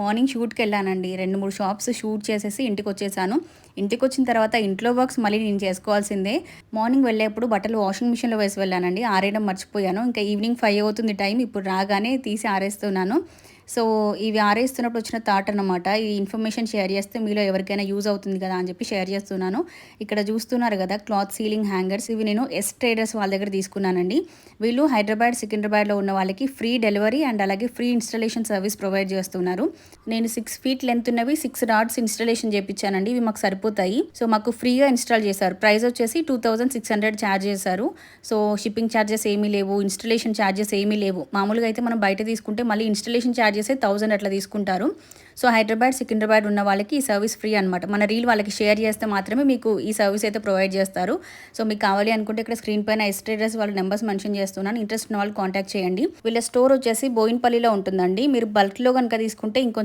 Morning షూట్కి వెళ్ళానండి రెండు మూడు షాప్స్ షూట్ చేసేసి ఇంటికి వచ్చేసాను ఇంటికి వచ్చిన తర్వాత ఇంట్లో వర్క్స్ మళ్ళీ నేను చేసుకోవాల్సిందే. మార్నింగ్ వెళ్ళేప్పుడు బట్టలు వాషింగ్ మిషన్లో వేసి వెళ్ళానండి. ఆరేయడం మర్చిపోయాను. ఇంకా ఈవినింగ్ ఫైవ్ అవుతుంది టైం. ఇప్పుడు రాగానే తీసి ఆరేస్తున్నాను. సో ఇవి ఆరేస్తున్నప్పుడు వచ్చిన థాట్ అనమాట ఈ ఇన్ఫర్మేషన్ షేర్ చేస్తే మీలో ఎవరికైనా యూజ్ అవుతుంది కదా అని చెప్పి షేర్ చేస్తున్నాను. ఇక్కడ చూస్తున్నారు కదా క్లాత్ సీలింగ్ హ్యాంగర్స్ ఇవి నేను ఎస్ ట్రేడర్స్ వాళ్ళ దగ్గర తీసుకున్నానండి. వీళ్ళు హైదరాబాద్ సికింద్రాబాద్లో ఉన్న వాళ్ళకి ఫ్రీ డెలివరీ అండ్ అలాగే ఫ్రీ ఇన్స్టలేషన్ సర్వీస్ ప్రొవైడ్ చేస్తున్నారు. నేను సిక్స్ ఫీట్ లెంత్ ఉన్నవి సిక్స్ రాడ్స్ ఇన్స్టలేషన్ చేయించానండి ఇవి మాకు సరిపోతాయి. సో మాకు ఫ్రీగా ఇన్స్టాల్ చేశారు. ప్రైస్ వచ్చేసి two thousand six hundred charge చేశారు. సో షిప్పింగ్ ఛార్జెస్ ఏమీ లేవు ఇన్స్టలేషన్ ఛార్జెస్ ఏమీ లేవు. మామూలుగా అయితే మనం బయట తీసుకుంటే మళ్ళీ ఇన్స్టలేషన్ ఛార్జెస్ థౌజండ్ అట్లా తీసుకుంటారు. సో హైదరాబాద్ సికింద్రాబాద్ ఉన్న వాళ్ళకి ఈ సర్వీస్ ఫ్రీ అనమాట మన రీల్ వాళ్ళకి షేర్ చేస్తే మాత్రమే మీకు ఈ సర్వీస్ అయితే ప్రొవైడ్ చేస్తారు. సో మీకు కావాలి అనుకుంటే ఇక్కడ స్క్రీన్ పైన ఎస్టేటస్ వాళ్ళ నెంబర్స్ మెన్షన్ చేస్తున్నాను. ఇంట్రెస్ట్ ఉన్న వాళ్ళు కాంటాక్ట్ చేయండి. వీళ్ళ స్టోర్ వచ్చేసి బోయిన్పల్లిలో ఉంటుందండి. మీరు బల్క్లో కనుక తీసుకుంటే ఇంకొంచెం